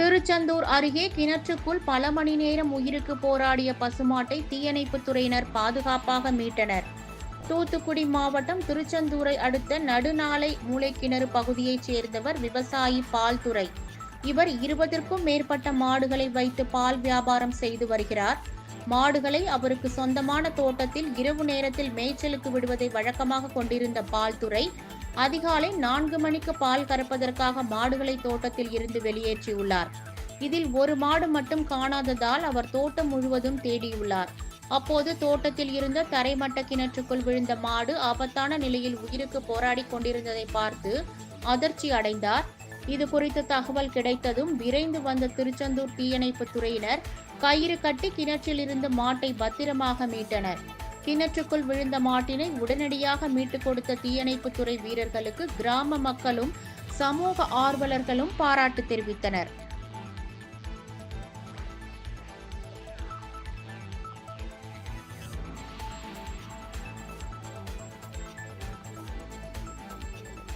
திருச்செந்தூர் அருகே கிணற்றுக்குள் பல மணி நேரம் உயிருக்கு போராடிய பசுமாட்டை தீயணைப்புத் துறையினர் பாதுகாப்பாக மீட்டனர். தூத்துக்குடி மாவட்டம் திருச்செந்தூரை அடுத்த நடுநாளை மூளைக்கிணறு பகுதியைச் சேர்ந்தவர் விவசாயி பால்துறை இவர் இருபதற்கும் மேற்பட்ட மாடுகளை வைத்து பால் வியாபாரம் செய்து வருகிறார். மாடுகளை அவருக்கு சொந்தமான தோட்டத்தில் இரவு நேரத்தில் மேய்ச்சலுக்கு விடுவதை வழக்கமாக கொண்டிருந்த பால்துறை அதிகாலை நான்கு மணிக்கு பால் கறப்பதற்காக மாடுகளை தோட்டத்தில் இருந்து வெளியேற்றியுள்ளார். இதில் ஒரு மாடு மட்டும் காணாததால் அவர் தோட்டம் முழுவதும் தேடியுள்ளார். அப்போது தோட்டத்தில் இருந்த தரைமட்ட கிணற்றுக்குள் விழுந்த மாடு ஆபத்தான நிலையில் உயிருக்கு போராடி கொண்டிருந்ததை பார்த்து அதிர்ச்சி அடைந்தார். இது குறித்த தகவல் கிடைத்ததும் விரைந்து வந்த திருச்செந்தூர் தீயணைப்புத் துறையினர் கயிறு கட்டி கிணற்றில் இருந்து மாட்டை பத்திரமாக மீட்டனர். கிணற்றுக்குள் விழுந்த மாட்டினை உடனடியாக மீட்டுக் கொடுத்த தீயணைப்புத் துறை வீரர்களுக்கு கிராம மக்களும் சமூக ஆர்வலர்களும் பாராட்டு தெரிவித்தனர்.